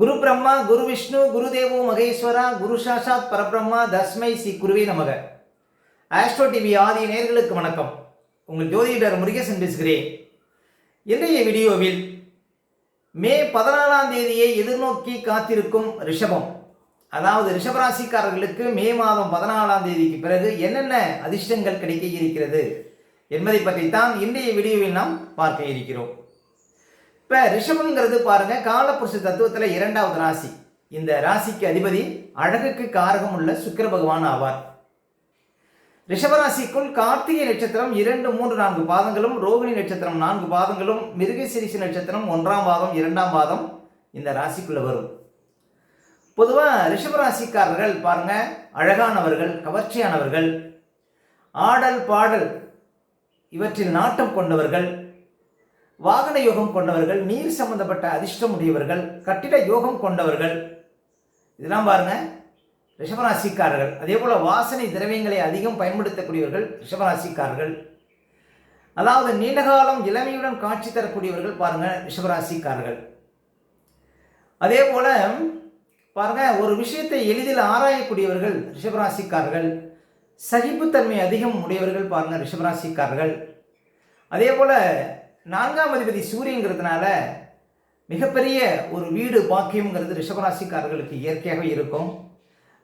குரு பிரம்மா குரு விஷ்ணு குரு தேவோ மகேஸ்வரா குரு சாஷாத் பரபிரம்மா தஸ்மை ஸ்ரீ குருவே நமக. ஆஸ்ட்ரோ டிவி ஆதி நேர்களுக்கு வணக்கம். உங்கள் ஜோதிடர் முருகேசன் பேசுகிறேன். இன்றைய வீடியோவில் மே பதினாலாம் தேதியை எதிர்நோக்கி காத்திருக்கும் ரிஷபம். அதாவது ரிஷபராசிக்காரர்களுக்கு மே மாதம் பதினாலாம் தேதிக்கு பிறகு என்னென்ன அதிர்ஷ்டங்கள் கிடைக்க இருக்கிறது என்பதை பற்றித்தான் இன்றைய வீடியோவில் நாம் பார்க்க இருக்கிறோம். இப்போ ரிஷபங்கிறது பாருங்க காலப்புருஷ தத்துவத்தில் இரண்டாவது ராசி. இந்த ராசிக்கு அதிபதி அழகுக்கு காரகம் உள்ள சுக்கர பகவான் ஆவார். ரிஷபராசிக்குள் கார்த்திகை நட்சத்திரம் இரண்டு மூன்று நான்கு பாதங்களும் ரோகிணி நட்சத்திரம் நான்கு பாதங்களும் மிருகசிரிசி நட்சத்திரம் ஒன்றாம் பாதம் இரண்டாம் பாதம் இந்த ராசிக்குள்ள வரும். பொதுவாக ரிஷபராசிக்காரர்கள் பாருங்க அழகானவர்கள் கவர்ச்சியானவர்கள் ஆடல் பாடல் இவற்றில் நாட்டம் கொண்டவர்கள் வாகன யோகம் கொண்டவர்கள் நீர் சம்பந்தப்பட்ட அதிர்ஷ்டம் உடையவர்கள் கட்டிட யோகம் கொண்டவர்கள். இதெல்லாம் பாருங்க ரிஷபராசிக்காரர்கள். அதே போல வாசனை திரவியங்களை அதிகம் பயன்படுத்தக்கூடியவர்கள் ரிஷபராசிக்காரர்கள். அதாவது நீண்ட காலம் இளமையுடன் காட்சி தரக்கூடியவர்கள் பாருங்க ரிஷபராசிக்காரர்கள். அதே போல பாருங்க ஒரு விஷயத்தை எளிதில் ஆராயக்கூடியவர்கள் ரிஷபராசிக்காரர்கள். சகிப்புத்தன்மை அதிகம் உடையவர்கள் பாருங்க ரிஷபராசிக்காரர்கள். அதே போல நான்காம் அதிபதி சூரியங்கிறதுனால மிகப்பெரிய ஒரு வீடு பாக்கியம்ங்கிறது ரிஷபராசிக்காரர்களுக்கு இயற்கையாக இருக்கும்.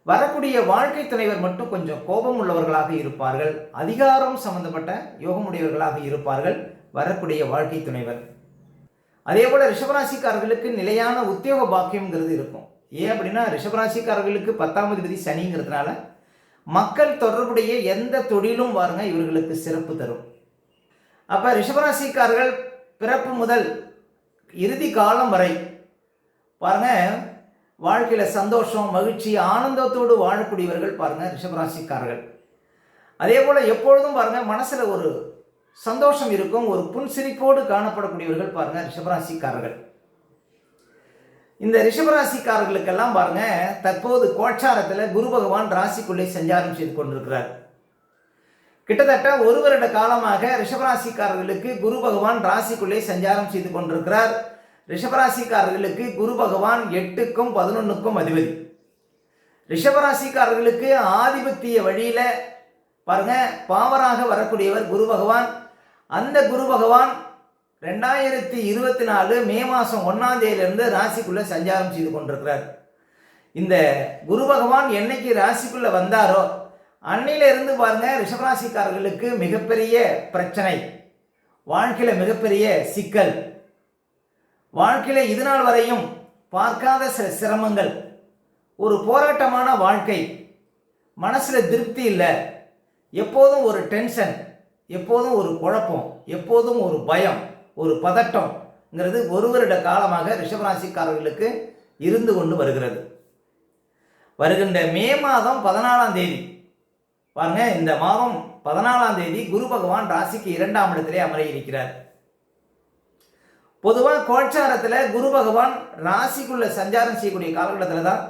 வரக்கூடிய வாழ்க்கை தலைவர் மட்டும் கொஞ்சம் கோபம் உள்ளவர்களாக இருப்பார்கள். அதிகாரம் சம்பந்தப்பட்ட யோகமுடையவர்களாக இருப்பார்கள். வரக்கூடிய வாழ்க்கை துணைவர் அதே போல ரிஷபராசிக்காரர்களுக்கு நிலையான உத்தியோக பாக்கியம்ங்கிறது இருக்கும். ஏன் அப்படின்னா ரிஷபராசிக்காரர்களுக்கு பத்தாம் அதிபதி சனிங்கிறதுனால மக்கள் தொடர்புடைய எந்த தொழிலும் பாருங்கள் இவர்களுக்கு சிறப்பு தரும். அப்போ ரிஷபராசிக்காரர்கள் பிறப்பு முதல் இறுதி காலம் வரை பாருங்க வாழ்க்கையில் சந்தோஷம் மகிழ்ச்சி ஆனந்தத்தோடு வாழக்கூடியவர்கள் பாருங்க ரிஷபராசிக்காரர்கள். அதே போல் எப்பொழுதும் பாருங்கள் மனசில் ஒரு சந்தோஷம் இருக்கும் ஒரு புன்சிரிப்போடு காணப்படக்கூடியவர்கள் பாருங்க ரிஷபராசிக்காரர்கள். இந்த ரிஷபராசிக்காரர்களுக்கெல்லாம் பாருங்க தற்போது கோச்சாரத்தில் குரு பகவான் ராசிக்குள்ளே சஞ்சாரம் செய்து கொண்டிருக்கிறார். கிட்டத்தட்ட ஒரு வருட காலமாக ரிஷபராசிக்காரர்களுக்கு குரு பகவான் ராசிக்குள்ளே சஞ்சாரம் செய்து கொண்டிருக்கிறார். ரிஷபராசிக்காரர்களுக்கு குரு பகவான் எட்டுக்கும் பதினொன்றுக்கும் அதிபதி. ரிஷபராசிக்காரர்களுக்கு ஆதிபத்திய வழியில் பாருங்க பாவராக வரக்கூடியவர் குரு பகவான். அந்த குரு பகவான் ரெண்டாயிரத்தி இருபத்தி நாலு மே மாதம் ஒன்றாம் தேதியிலிருந்து ராசிக்குள்ளே சஞ்சாரம் செய்து கொண்டிருக்கிறார். இந்த குரு பகவான் என்னைக்கு ராசிக்குள்ளே வந்தாரோ அன்னையில இருந்து பாருங்க ரிஷபராசிக்காரர்களுக்கு மிகப்பெரிய பிரச்சனை. வாழ்க்கையில் மிகப்பெரிய சிக்கல். வாழ்க்கையில் இதுநாள் வரையும் பார்க்காத சில சிரமங்கள். ஒரு போராட்டமான வாழ்க்கை. மனசில் திருப்தி இல்லை. எப்போதும் ஒரு டென்ஷன் எப்போதும் ஒரு குழப்பம் எப்போதும் ஒரு பயம் ஒரு பதட்டம்ங்கிறது ஒரு வருட காலமாக ரிஷபராசிக்காரர்களுக்கு இருந்து கொண்டு வருகிறது. வருகின்ற மே மாதம் பதினாலாம் தேதி. பாருங்க இந்த மாதம் பதினாலாம் தேதி குரு பகவான் ராசிக்கு இரண்டாம் இடத்திலே அமர இருக்கிறார். பொதுவாக கோட்சாரத்தில் குரு பகவான் ராசிக்குள்ள சஞ்சாரம் செய்யக்கூடிய காலகட்டத்தில் தான்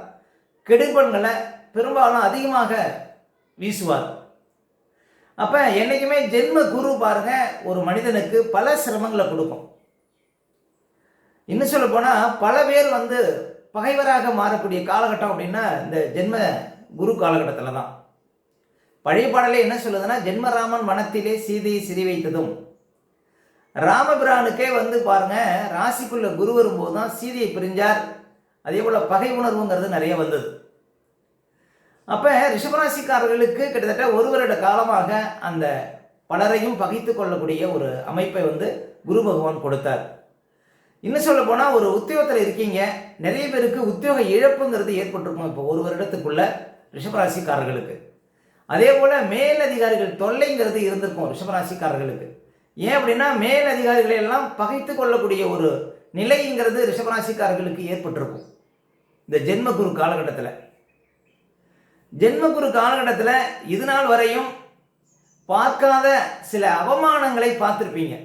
கெடுபன்களை பெரும்பாலும் அதிகமாக வீசுவார். அப்போ என்றைக்குமே ஜென்ம குரு பாருங்க ஒரு மனிதனுக்கு பல சிரமங்களை கொடுக்கும். இன்னும் சொல்ல போனால் பல பேர் வந்து பகைவராக மாறக்கூடிய காலகட்டம் அப்படின்னா இந்த ஜென்ம குரு காலகட்டத்தில் தான். பழைய பாடலே என்ன சொல்லுதுன்னா ஜென்மராமன் மனத்திலே சீதையை சிரி வைத்ததும் ராமபிரானுக்கே வந்து பாருங்க ராசிக்குள்ள குரு வரும்போது தான் சீதையை பிரிஞ்சார். அதே போல் பகை உணர்வுங்கிறது நிறைய வந்தது. அப்போ ரிஷபராசிக்காரர்களுக்கு கிட்டத்தட்ட ஒரு வருட காலமாக அந்த பலரையும் பகைத்து கொள்ளக்கூடிய ஒரு அமைப்பை வந்து குரு பகவான் கொடுத்தார். இன்னும் சொல்ல போனால் ஒரு உத்தியோகத்தில் இருக்கீங்க நிறைய பேருக்கு உத்தியோக இழப்புங்கிறது ஏற்பட்டிருக்கும் இப்போ ஒரு வருடத்துக்குள்ள ரிஷபராசிக்காரர்களுக்கு. அதே போல் மேலதிகாரிகள் தொல்லைங்கிறது இருந்திருக்கும் ரிஷபராசிக்காரர்களுக்கு. ஏன் அப்படின்னா மேலதிகாரிகளை எல்லாம் பகைத்து கொள்ளக்கூடிய ஒரு நிலைங்கிறது ரிஷபராசிக்காரர்களுக்கு ஏற்பட்டிருக்கும். இந்த ஜென்மகுரு காலகட்டத்தில். ஜென்மகுரு காலகட்டத்தில் இது நாள் வரையும் பார்க்காத சில அவமானங்களை பார்த்துருப்பீங்க.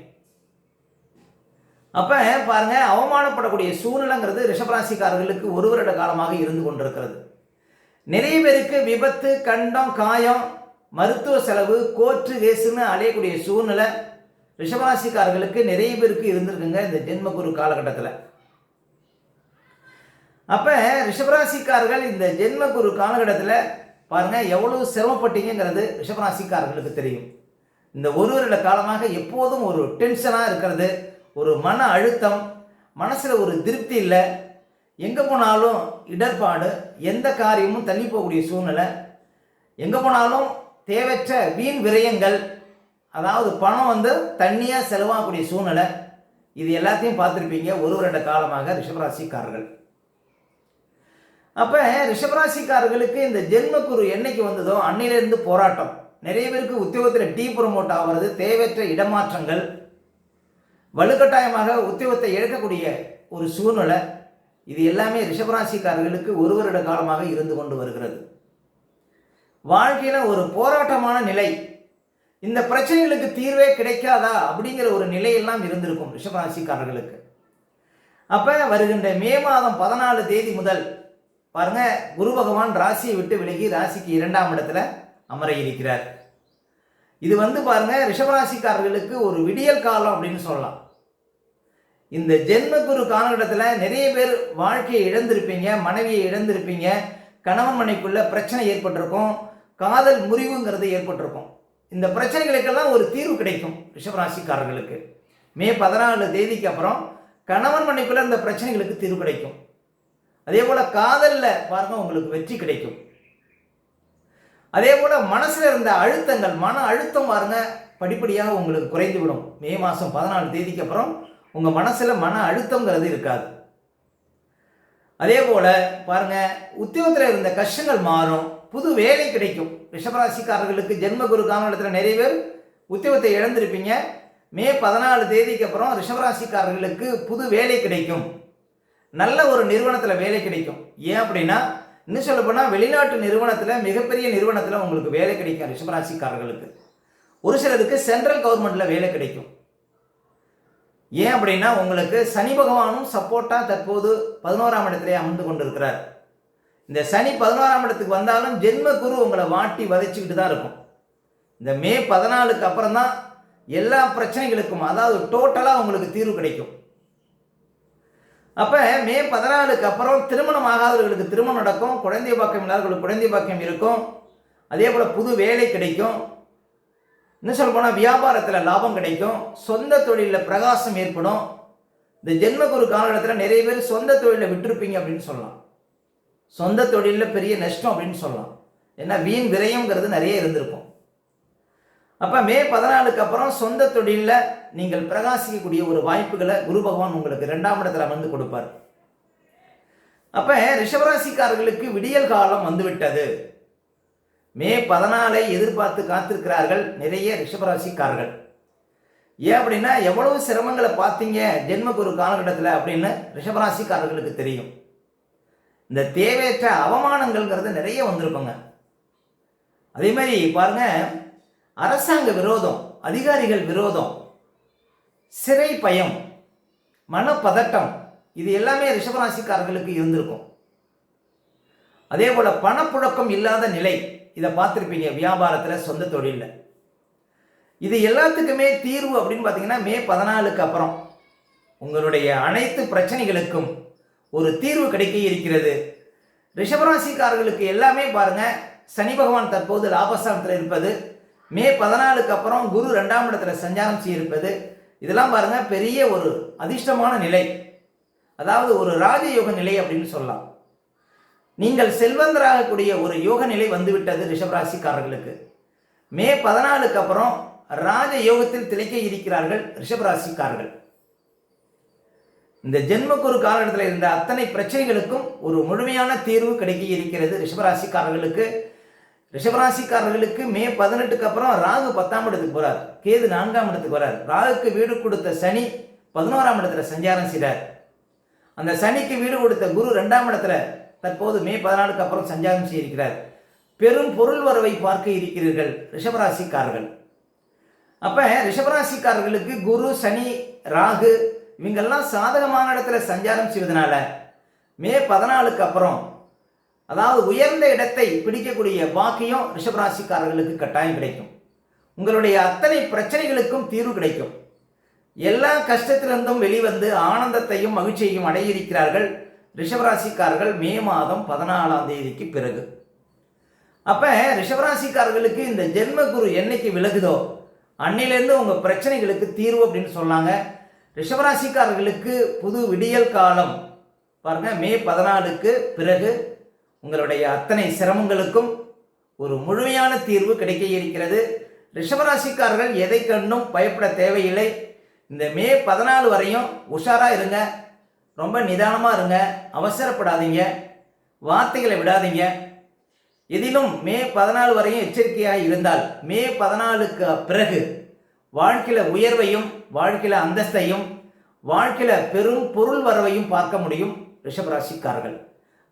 அப்போ பாருங்க அவமானப்படக்கூடிய சூழ்நிலைங்கிறது ரிஷபராசிக்காரர்களுக்கு ஒரு வருட காலமாக இருந்து கொண்டிருக்கிறது. நிறைய பேருக்கு விபத்து கண்டம் காயம் மருத்துவ செலவு கோற்று கேஸுன்னு அலையக்கூடிய சூழ்நிலை ரிஷபராசிக்காரர்களுக்கு நிறைய பேருக்கு இருந்திருக்குங்க இந்த ஜென்மகுரு காலகட்டத்தில். அப்போ ரிஷபராசிக்காரர்கள் இந்த ஜென்ம குரு காலகட்டத்தில் பாருங்கள் எவ்வளவு சிரமப்பட்டீங்கிறது ரிஷபராசிக்காரர்களுக்கு தெரியும். இந்த ஒரு வருட காலமாக எப்போதும் ஒரு டென்ஷனாக இருக்கிறது ஒரு மன அழுத்தம் மனசில் ஒரு திருப்தி இல்லை எங்கே போனாலும் இடர்பாடு எந்த காரியமும் தள்ளி போகக்கூடிய சூழ்நிலை. எங்கே போனாலும் தேவையற்ற வீண் விரயங்கள் அதாவது பணம் வந்து தண்ணியாக செலவாகக்கூடிய சூழ்நிலை. இது எல்லாத்தையும் பார்த்துருப்பீங்க ஒரு ரெண்டு காலமாக ரிஷபராசிக்காரர்கள். அப்போ ரிஷபராசிக்காரர்களுக்கு இந்த ஜென்மக்குரு என்னைக்கு வந்ததோ அன்னையிலேருந்து போராட்டம். நிறைய பேருக்கு உத்தியோகத்தில் டீ ப்ரொமோட் ஆகிறது தேவையற்ற இடமாற்றங்கள் வலுக்கட்டாயமாக உத்தியோகத்தை இழக்கக்கூடிய ஒரு சூழ்நிலை. இது எல்லாமே ரிஷபராசிக்காரர்களுக்கு ஒரு வருட காலமாக இருந்து கொண்டு வருகிறது. வாழ்க்கையில் ஒரு போராட்டமான நிலை. இந்த பிரச்சனைகளுக்கு தீர்வே கிடைக்காதா அப்படிங்கிற ஒரு நிலையெல்லாம் இருந்திருக்கும் ரிஷபராசிக்காரர்களுக்கு. அப்போ வருகின்ற மே மாதம் பதினாலு தேதி முதல் பாருங்க குரு பகவான் ராசியை விட்டு விலகி ராசிக்கு இரண்டாம் இடத்துல அமர இருக்கிறார். இது வந்து பாருங்க ரிஷபராசிக்காரர்களுக்கு ஒரு விடியல் காலம் அப்படின்னு சொல்லலாம். இந்த ஜென்ம குரு காலகட்டத்தில் நிறைய பேர் வாழ்க்கையை இழந்திருப்பீங்க மனைவியை இழந்திருப்பீங்க கணவன் மனைக்குள்ள பிரச்சனை ஏற்பட்டிருக்கும் காதல் முறிவுங்கிறது ஏற்பட்டிருக்கும். இந்த பிரச்சனைகளுக்கெல்லாம் ஒரு தீர்வு கிடைக்கும் ரிஷபராசிக்காரர்களுக்கு. மே பதினாலு தேதிக்கு அப்புறம் கணவன் மனைக்குள்ள இந்த பிரச்சனைகளுக்கு தீர்வு கிடைக்கும். அதே போல் காதலில் பாருங்க உங்களுக்கு வெற்றி கிடைக்கும். அதே போல் மனசில் இருந்த அழுத்தங்கள் மன அழுத்தம் பாருங்க படிப்படியாக உங்களுக்கு குறைந்து விடும் மே மாதம் பதினாலு தேதிக்கு அப்புறம் உங்கள் மனசில் மன அழுத்தங்கிறது இருக்காது. அதே போல் பாருங்கள் உத்தியோகத்தில் இருந்த கஷ்டங்கள் மாறும் புது வேலை கிடைக்கும். ரிஷபராசிக்காரர்களுக்கு ஜென்மகுரு காலத்தில் நிறைய பேர் உத்தியோகத்தை இழந்திருப்பீங்க. மே பதினாலு தேதிக்கு அப்புறம் ரிஷபராசிக்காரர்களுக்கு புது வேலை கிடைக்கும். நல்ல ஒரு நிறுவனத்தில் வேலை கிடைக்கும். ஏன் அப்படின்னா இன்னும் சொல்ல போனால் வெளிநாட்டு நிறுவனத்தில் மிகப்பெரிய நிறுவனத்தில் உங்களுக்கு வேலை கிடைக்கும் ரிஷபராசிக்காரர்களுக்கு. ஒரு சிலருக்கு சென்ட்ரல் கவர்மெண்ட்டில் வேலை கிடைக்கும். ஏன் அப்படின்னா உங்களுக்கு சனி பகவானும் சப்போர்ட்டாக தற்போது பதினோராம் இடத்திலே அமர்ந்து கொண்டிருக்கிறார். இந்த சனி பதினோராம் இடத்துக்கு வந்தாலும் ஜென்ம குரு உங்களை வாட்டி வதைச்சிக்கிட்டு தான் இருக்கும். இந்த மே பதினாலுக்கு அப்புறம் தான் எல்லா பிரச்சனைகளுக்கும் அதாவது டோட்டலாக உங்களுக்கு தீர்வு கிடைக்கும். அப்போ மே பதினாலுக்கு அப்புறம் திருமணம் ஆகாதவர்களுக்கு திருமணம் நடக்கும் குழந்தை பாக்கியம் இல்லாதவர்களுக்கு குழந்தை பாக்கியம் இருக்கும் அதே போல் புது வேலை கிடைக்கும். இன்னும் சொல்ல போனால் வியாபாரத்தில் லாபம் கிடைக்கும் சொந்த தொழிலில் பிரகாசம் ஏற்படும். இந்த ஜென்மகுரு காலகட்டத்தில் நிறைய பேர் சொந்த தொழிலை விட்டுருப்பீங்க அப்படின்னு சொல்லலாம். சொந்த தொழிலில் பெரிய நஷ்டம் அப்படின்னு சொல்லலாம். ஏன்னா வீண் விரயங்கிறது நிறைய இருந்திருக்கும். அப்போ மே பதினாலுக்கு அப்புறம் சொந்த தொழிலில் நீங்கள் பிரகாசிக்கக்கூடிய ஒரு வாய்ப்புகளை குரு பகவான் உங்களுக்கு ரெண்டாம் இடத்துல வந்து கொடுப்பார். அப்போ ரிஷபராசிக்காரர்களுக்கு விடியல் காலம் வந்துவிட்டது. மே பதினாலை எதிர்பார்த்து காத்திருக்கிறார்கள் நிறைய ரிஷபராசிக்காரர்கள். ஏன் அப்படின்னா எவ்வளவு சிரமங்களை பார்த்தீங்க ஜென்மகுரு காலகட்டத்தில் அப்படின்னு ரிஷபராசிக்காரர்களுக்கு தெரியும். இந்த தேவையற்ற அவமானங்கள்ங்கிறது நிறைய வந்திருக்குங்க. அதே மாதிரி பாருங்க அரசாங்க விரோதம் அதிகாரிகள் விரோதம் சிறை பயம் மனப்பதட்டம் இது எல்லாமே ரிஷபராசிக்காரர்களுக்கு இருந்திருக்கும். அதே போல பணப்புழக்கம் இல்லாத நிலை இதை பார்த்துருப்பீங்க வியாபாரத்தில் சொந்த தொழிலில். இது எல்லாத்துக்குமே தீர்வு அப்படின்னு பார்த்தீங்கன்னா மே பதினாலுக்கு அப்புறம் உங்களுடைய அனைத்து பிரச்சனைகளுக்கும் ஒரு தீர்வு கிடைக்க இருக்கிறது. ரிஷபராசிக்காரர்களுக்கு எல்லாமே பாருங்க சனி பகவான் தற்போது லாபஸ்தானத்தில் இருப்பது மே பதினாலுக்கு அப்புறம் குரு ரெண்டாம் இடத்துல சஞ்சாரம் செய்யிருப்பது இதெல்லாம் பாருங்க பெரிய ஒரு அதிர்ஷ்டமான நிலை. அதாவது ஒரு ராஜயோக நிலை அப்படின்னு சொல்லலாம். நீங்கள் செல்வந்தராகக்கூடிய ஒரு யோக நிலை வந்துவிட்டது ரிஷபராசிக்காரர்களுக்கு. மே பதினாலுக்கு அப்புறம் ராஜ யோகத்தில் திளைக்க இருக்கிறார்கள் ரிஷபராசிக்காரர்கள். இந்த ஜென்மக்குரு காலகட்டத்தில் இருந்த அத்தனை பிரச்சனைகளுக்கும் ஒரு முழுமையான தீர்வு கிடைக்க இருக்கிறது ரிஷபராசிக்காரர்களுக்கு. ரிஷபராசிக்காரர்களுக்கு மே பதினெட்டுக்கு அப்புறம் ராகு பத்தாம் இடத்துக்கு போறார். கேது நான்காம் இடத்துக்கு வரார். ராகுக்கு வீடு கொடுத்த சனி பதினோராம் இடத்துல சஞ்சாரம் செய்கிறார் அந்த சனிக்கு வீடு கொடுத்த குரு ரெண்டாம் இடத்துல தற்போது மே பதினாலுக்கு அப்புறம் சஞ்சாரம் செய்திருக்கிறார். பெரும் பொருள் வரவை பார்க்க இருக்கிறீர்கள் ரிஷபராசிக்காரர்கள். அப்போ ரிஷபராசிக்காரர்களுக்கு குரு சனி ராகு இவங்கெல்லாம் சாதகமான இடத்துல சஞ்சாரம் செய்வதனால மே பதினாலுக்கு அப்புறம் அதாவது உயர்ந்த இடத்தை பிடிக்கக்கூடிய பாக்கியம் ரிஷபராசிக்காரர்களுக்கு கட்டாயம் கிடைக்கும். உங்களுடைய அத்தனை பிரச்சனைகளுக்கும் தீர்வு கிடைக்கும். எல்லா கஷ்டத்திலிருந்தும் வெளிவந்து ஆனந்தத்தையும் மகிழ்ச்சியையும் அடையிருக்கிறார்கள். ரிஷபராசிக்காரர்கள் மே மாதம் பதினாலாம் தேதிக்கு பிறகு. அப்போ ரிஷபராசிக்காரர்களுக்கு இந்த ஜென்ம குரு என்னைக்கு விலகுதோ அன்னையிலேருந்து உங்கள் பிரச்சனைகளுக்கு தீர்வு அப்படின்னு சொன்னாங்க. ரிஷபராசிக்காரர்களுக்கு புது விடியல் காலம் பாருங்கள் மே பதினாலுக்கு பிறகு உங்களுடைய அத்தனை சிரமங்களுக்கும் ஒரு முழுமையான தீர்வு கிடைக்க இருக்கிறது. ரிஷபராசிக்காரர்கள் எதை கண்டும் பயப்பட தேவையில்லை. இந்த மே பதினாலு வரையும் உஷாராக இருங்க. ரொம்ப நிதானமாக இருங்க அவசரப்படாதீங்க வார்த்தைகளை விடாதீங்க. எதிலும் மே பதினாலு வரையும் எச்சரிக்கையாக இருந்தால் மே பதினாலுக்கு பிறகு வாழ்க்கையில் உயர்வையும் வாழ்க்கையில் அந்தஸ்தையும் வாழ்க்கையில் பெரும் பொருள் வரவையும் பார்க்க முடியும் ரிஷபராசிக்காரர்கள்.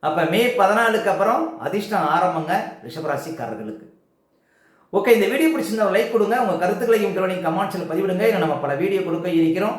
அப்போ மே பதினாலுக்கு அப்புறம் அதிர்ஷ்டம் ஆரம்பங்க ரிஷபராசிக்காரர்களுக்கு. ஓகே இந்த வீடியோ பிடிச்சிருந்தா லைக் கொடுங்க உங்கள் கருத்துக்களையும் கவனிங்க கமெண்ட்ஸில் பதிவிடுங்க. இன்னும் நம்ம பல வீடியோ கொடுக்க இருக்கிறோம்.